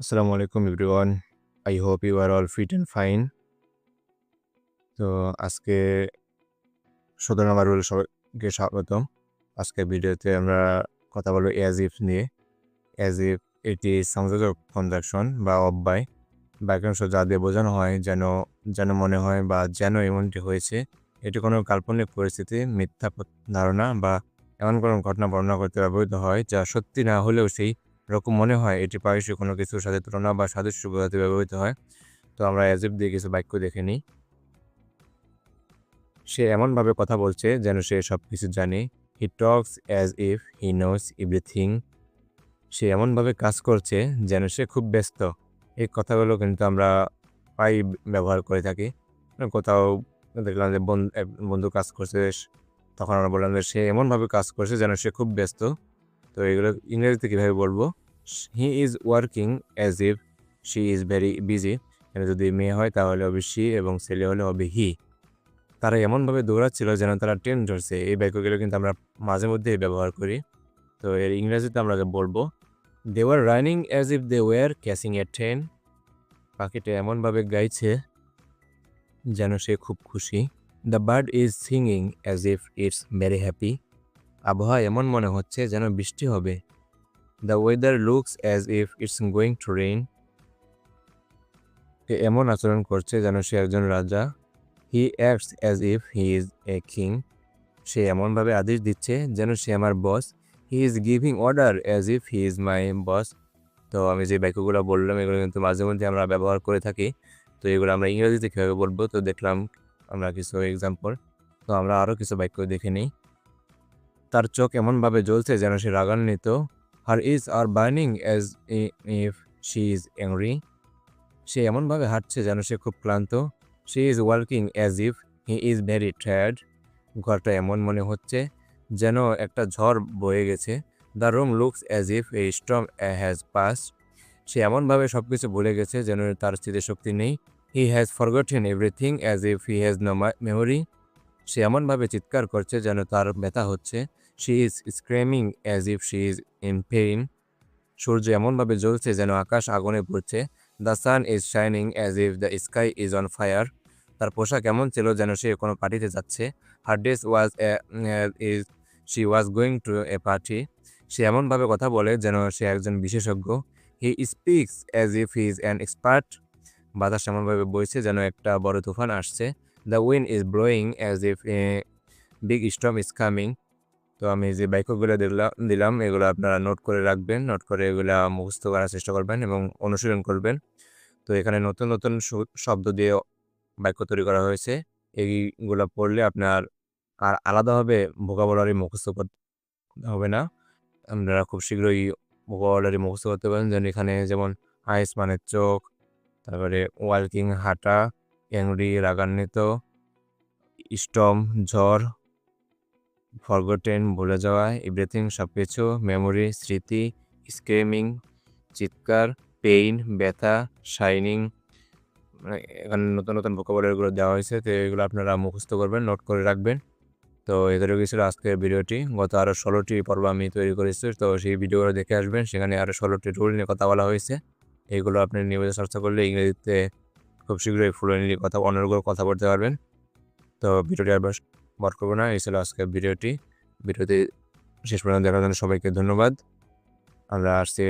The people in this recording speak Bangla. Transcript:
আসসালামু আলাইকুম everyone I hope you are all fit and fine তো আজকে সদর নামারুল সবাইকে স্বাগতম। আজকে ভিডিওতে আমরা কথা বলব অ্যাজ ইফ নিয়ে। অ্যাজ ইফ এটি সংযোজক কনজাকশন বা অব্যয়। বাক্যাংশ যা দিয়ে বোঝানো হয়, যেন যেন মনে হয় বা যেন এমনটি হয়েছে। এটি কোনো কাল্পনিক পরিস্থিতি, মিথ্যা ধারণা বা এমন কোনো ঘটনা বর্ণনা করতে ব্যবহৃত হয়, যা সত্যি না হলেও সেই এরকম মনে হয় এটি প্রায়শই কোনো কিছুর সাথে তুলনা বা সাদৃশ্য বোঝাতে ব্যবহৃত হয়। তো আমরা অ্যাজিব দিয়ে কিছু বাক্য দেখে নিই। সে এমনভাবে কথা বলছে যেন সে সব কিছু জানে। He talks as if he knows everything সে এমনভাবে কাজ করছে যেন সে খুব ব্যস্ত। এই কথাগুলো কিন্তু আমরা প্রায় ব্যবহার করে থাকি। কোথাও দেখলাম যে বন- এক বন্ধু কাজ করছে, তখন আমরা বললাম যে সে এমনভাবে কাজ করছে যেন সে খুব ব্যস্ত। তো এগুলো ইংরেজিতে কীভাবে বলব? He is working as if she is very busy এখানে যদি মেয়ে হয় তাহলে হবে শি এবং ছেলে হলে হবে হি তারা এমনভাবে দৌড়াচ্ছিল যেন তারা ট্রেন ধরছে। এই বাক্যগুলো কিন্তু আমরা মাঝে মধ্যেই ব্যবহার করি। তো এর ইংরেজিতে আমরা বলব they were running as if they were catching a train পাখিটা এমনভাবে গাইছে যেন সে খুব খুশি। The bird is singing as if it's very happy আবহাওয়া এমন মনে হচ্ছে যেন বৃষ্টি হবে। The weather looks as if it's going to rain সে এমন আচরণ করছে যেন সে একজন রাজা? He acts as if he is a king সে এমনভাবে আদেশ দিচ্ছে যেন সে আমার boss he is giving order as if he is my boss তো আমি যে বাক্যগুলো বললাম, এগুলো কিন্তু মাঝে মধ্যে আমরা ব্যবহার করে থাকি। তো এগুলো আমরা ইংরেজিতে কীভাবে বলব? তো দেখলাম আমরা কিছু এক্সাম্পল তো আমরা আরও কিছু বাক্য দেখে নিই। তার চোখ এমনভাবে জ্বলছে যেন সে রাগান্বিত। Her is are burning as if she is angry সে এমনভাবে হাঁটছে যেন সে খুব ক্লান্ত। She is working as if he is very tired ঘরটা এমন মনে হচ্ছে যেন একটা ঝড় বয়ে গেছে। The room looks as if a strong has pass সে এমনভাবে সব কিছু ভুলে গেছে যেন তার স্মৃতিশক্তি নেই। He has forgotten everything as if he has no memory সে এমনভাবে চিৎকার করছে যেন তার ব্যথা হচ্ছে। She is screaming as if she is in pain সূর্য এমনভাবে জ্বলছে যেন আকাশ আগুনে পড়ছে the sun is shining as if the sky is on fire তার পোশাক এমন ছিল যেন সে কোনো পার্টিতে যাচ্ছে। Her dress was is she was going to a party সে এমনভাবে কথা বলে যেন সে একজন বিশেষজ্ঞ। He speaks as if he is an expert বাতাস এমনভাবে বইছে যেন একটা বড় তুফান আসছে। The wind is blowing as if a big storm is coming তো আমি যে বাক্যগুলো দিলাম দিলাম, এগুলো আপনারা নোট করে রাখবেন নোট করে এগুলো মুখস্থ করার চেষ্টা করবেন এবং অনুশীলন করবেন। তো এখানে নতুন নতুন শব্দ দিয়ে বাক্য তৈরি করা হয়েছে। এইগুলো পড়লে আপনার আর আলাদাভাবে ভোকাবুলারি মুখস্থ করতে হবে না। আপনারা খুব শীঘ্রই ভোকাবুলারি মুখস্থ করতে পারেন। যেন এখানে যেমন আইস মানে চোখ, তারপরে ওয়ার্কিং হাঁটা অ্যাংরি রাগান্বিত, স্টম, ঝড় ফরগটেন ভুলে যাওয়া এভরিথিং সব কিছু মেমোরি স্মৃতি স্ক্রেমিং চিৎকার পেইন ব্যথা শাইনিং মানে এখানে নতুন নতুন ভোকাবুলারিগুলো দেওয়া হয়েছে, তো এগুলো আপনারা মুখস্থ করবেন নোট করে রাখবেন। তো এদেরও ছিল আজকের ভিডিওটি। গত আরও ষোলোটি পর্ব আমি তৈরি করেছি, তো সেই ভিডিওগুলো দেখে আসবেন, সেখানে আরও ষোলোটি রুল নিয়ে কথা বলা হয়েছে। এইগুলো আপনি নিয়মিত চর্চা করলে ইংরেজিতে খুব শীঘ্রই ফ্লুয়েন্টলি কথা, অনর্গল কথা বলতে পারবেন। তো ভিডিওটি আর বড় করব না। এই ছিল আজকের ভিডিওটি। ভিডিওটি শেষ পর্যন্ত দেখার জন্য সবাইকে ধন্যবাদ। আমরা আসছি